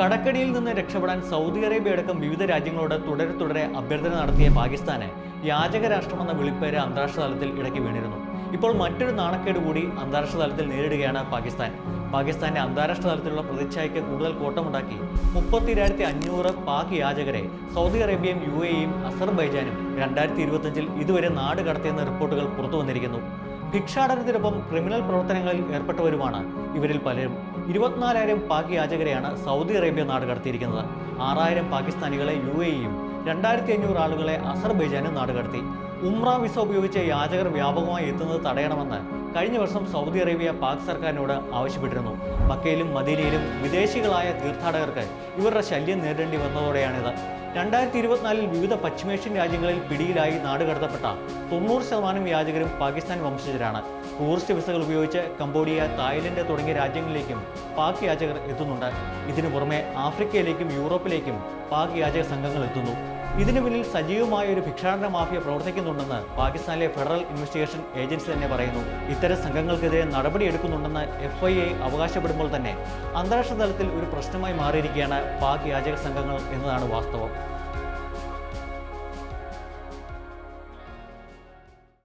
കടക്കടിയിൽ നിന്ന് രക്ഷപ്പെടാൻ Saudi Arabia അടക്കം വിവിധ രാജ്യങ്ങളോട് തുടരെ തുടരെ അഭ്യർത്ഥന നടത്തിയ പാകിസ്ഥാന് യാചക രാഷ്ട്രമെന്ന വിളിപ്പേര് അന്താരാഷ്ട്ര തലത്തിൽ ഇടയ്ക്ക് വീണിരുന്നു. ഇപ്പോൾ മറ്റൊരു നാണക്കേട് കൂടി അന്താരാഷ്ട്ര തലത്തിൽ നേരിടുകയാണ് പാകിസ്ഥാൻ. പാകിസ്ഥാന്റെ അന്താരാഷ്ട്ര തലത്തിലുള്ള പ്രതിച്ഛായയ്ക്ക് കൂടുതൽ കോട്ടമുണ്ടാക്കി മുപ്പത്തിരായിരത്തി അഞ്ഞൂറ് പാക് യാചകരെ സൗദി അറേബ്യയും യു എയും അസർബൈജാനും രണ്ടായിരത്തി ഇരുപത്തഞ്ചിൽ ഇതുവരെ നാട് കടത്തിയെന്ന റിപ്പോർട്ടുകൾ പുറത്തു വന്നിരിക്കുന്നു. ഭിക്ഷാടനത്തിനൊപ്പം ക്രിമിനൽ പ്രവർത്തനങ്ങളിൽ ഏർപ്പെട്ടവരുമാണ് ഇവരിൽ പലരും. ഇരുപത്തിനാലായിരം പാക് യാചകരെയാണ് സൗദി അറേബ്യ നാട് കടത്തിയിരിക്കുന്നത്. ആറായിരം പാകിസ്ഥാനികളെ യു എയും രണ്ടായിരത്തി അഞ്ഞൂറ് ആളുകളെ അസർബൈജാനും നാട് കടത്തി. ഉംറ വിസ ഉപയോഗിച്ച് യാചകർ വ്യാപകമായി എത്തുന്നത് തടയണമെന്ന് കഴിഞ്ഞ വർഷം സൗദി അറേബ്യ പാക് സർക്കാരിനോട് ആവശ്യപ്പെട്ടിരുന്നു. മക്കയിലും മദീനയിലും വിദേശികളായ തീർത്ഥാടകർക്ക് ഇവരുടെ ശല്യം നേരിടേണ്ടി വന്നതോടെയാണിത്. രണ്ടായിരത്തി ഇരുപത്തിനാലിൽ വിവിധ പശ്ചിമേഷ്യൻ രാജ്യങ്ങളിൽ പിടിയിലായി നാടുകടത്തപ്പെട്ട തൊണ്ണൂറ് ശതമാനം യാചകരും പാകിസ്ഥാൻ വംശജരാണ്. ടൂറിസ്റ്റ് വിസകൾ ഉപയോഗിച്ച് കംബോഡിയ തായ്ലൻഡ് തുടങ്ങിയ രാജ്യങ്ങളിലേക്കും പാക് യാചകർ എത്തുന്നുണ്ട്. ഇതിനു പുറമെ ആഫ്രിക്കയിലേക്കും യൂറോപ്പിലേക്കും പാക് യാചക സംഘങ്ങൾ എത്തുന്നു. ഇതിനു പിന്നിൽ സജീവമായ ഒരു ഭിക്ഷാടന മാഫിയ പ്രവർത്തിക്കുന്നുണ്ടെന്ന് പാകിസ്ഥാനിലെ ഫെഡറൽ ഇൻവെസ്റ്റിഗേഷൻ ഏജൻസി തന്നെ പറയുന്നു. ഇത്തരം സംഘങ്ങൾക്കെതിരെ നടപടിയെടുക്കുന്നുണ്ടെന്ന് എഫ് ഐ എ അവകാശപ്പെടുമ്പോൾ തന്നെ അന്താരാഷ്ട്ര തലത്തിൽ ഒരു പ്രശ്നമായി മാറിയിരിക്കുകയാണ് പാക് യാചക സംഘങ്ങൾ എന്നതാണ് വാസ്തവം.